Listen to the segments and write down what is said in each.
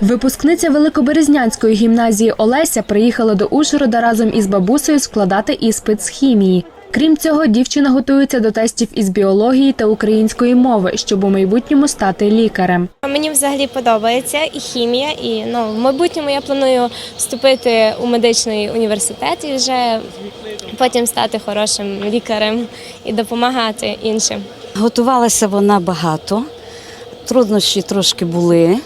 Випускниця Великоберезнянської гімназії Олеся приїхала до Ужгорода разом із бабусею складати іспит з хімії. Крім цього, дівчина готується до тестів із біології та української мови, щоб у майбутньому стати лікарем. Мені взагалі подобається і хімія, і ну, в майбутньому я планую вступити у медичний університет і вже потім стати хорошим лікарем і допомагати іншим. Готувалася вона багато, труднощі трошки були,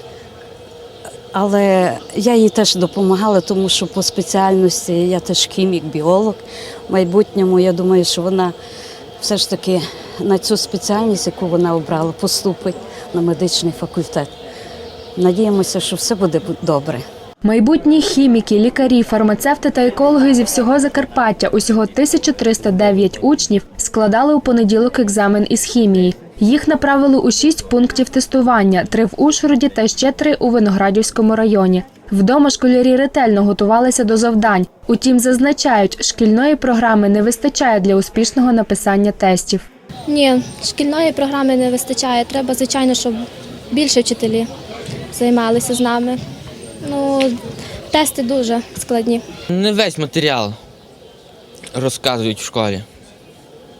але я їй теж допомагала, тому що по спеціальності я теж хімік, біолог. В майбутньому я думаю, що вона все ж таки на цю спеціальність, яку вона обрала, поступить на медичний факультет. Надіємося, що все буде добре. Майбутні хіміки, лікарі, фармацевти та екологи зі всього Закарпаття, усього 1309 учнів, складали у понеділок екзамен із хімії. Їх направили у шість пунктів тестування: три в Ужгороді та ще три у Виноградівському районі. Вдома школярі ретельно готувалися до завдань. Утім, зазначають, шкільної програми не вистачає для успішного написання тестів. Ні, шкільної програми не вистачає. Треба, звичайно, щоб більше вчителі займалися з нами. Ну, тести дуже складні. Не весь матеріал розказують в школі.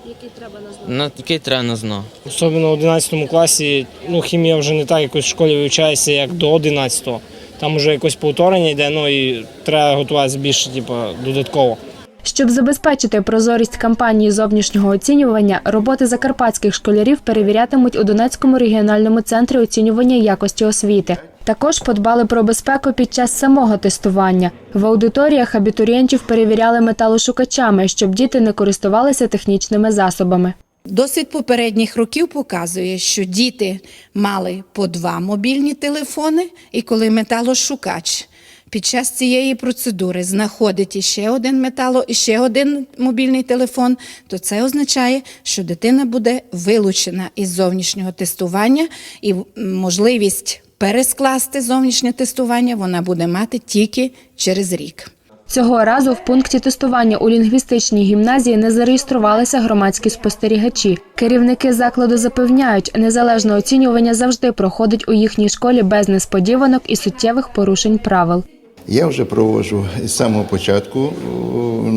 Який треба на знати? Який треба на знати. Особливо в 11 класі ну, хімія вже не так якось в школі вивчається, як до 11-го. Там вже якось повторення йде, ну і треба готуватися більше, типу, додатково. Щоб забезпечити прозорість кампанії зовнішнього оцінювання, роботи закарпатських школярів перевірятимуть у Донецькому регіональному центрі оцінювання якості освіти. Також подбали про безпеку під час самого тестування. В аудиторіях абітурієнтів перевіряли металошукачами, щоб діти не користувалися технічними засобами. Досвід попередніх років показує, що діти мали по два мобільні телефони, і коли металошукач під час цієї процедури знаходить іще один метало, і ще один мобільний телефон, то це означає, що дитина буде вилучена із зовнішнього тестування, і можливість перескласти зовнішнє тестування вона буде мати тільки через рік. Цього разу в пункті тестування у лінгвістичній гімназії не зареєструвалися громадські спостерігачі. Керівники закладу запевняють, незалежне оцінювання завжди проходить у їхній школі без несподіванок і суттєвих порушень правил. Я вже проводжу з самого початку.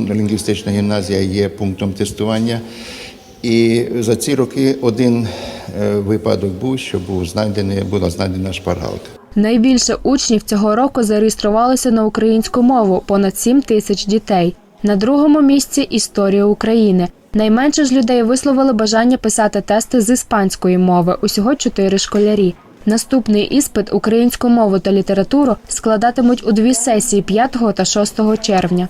Лінгвістична гімназія є пунктом тестування. І за ці роки один е, випадок був, що був знайдений, була знайдена шпаргалка. Найбільше учнів цього року зареєструвалося на українську мову понад 7 тисяч дітей. На другому місці історія України. Найменше ж людей висловили бажання писати тести з іспанської мови. Усього чотири школярі. Наступний іспит українську мову та літературу складатимуть у дві сесії 5 та 6 червня.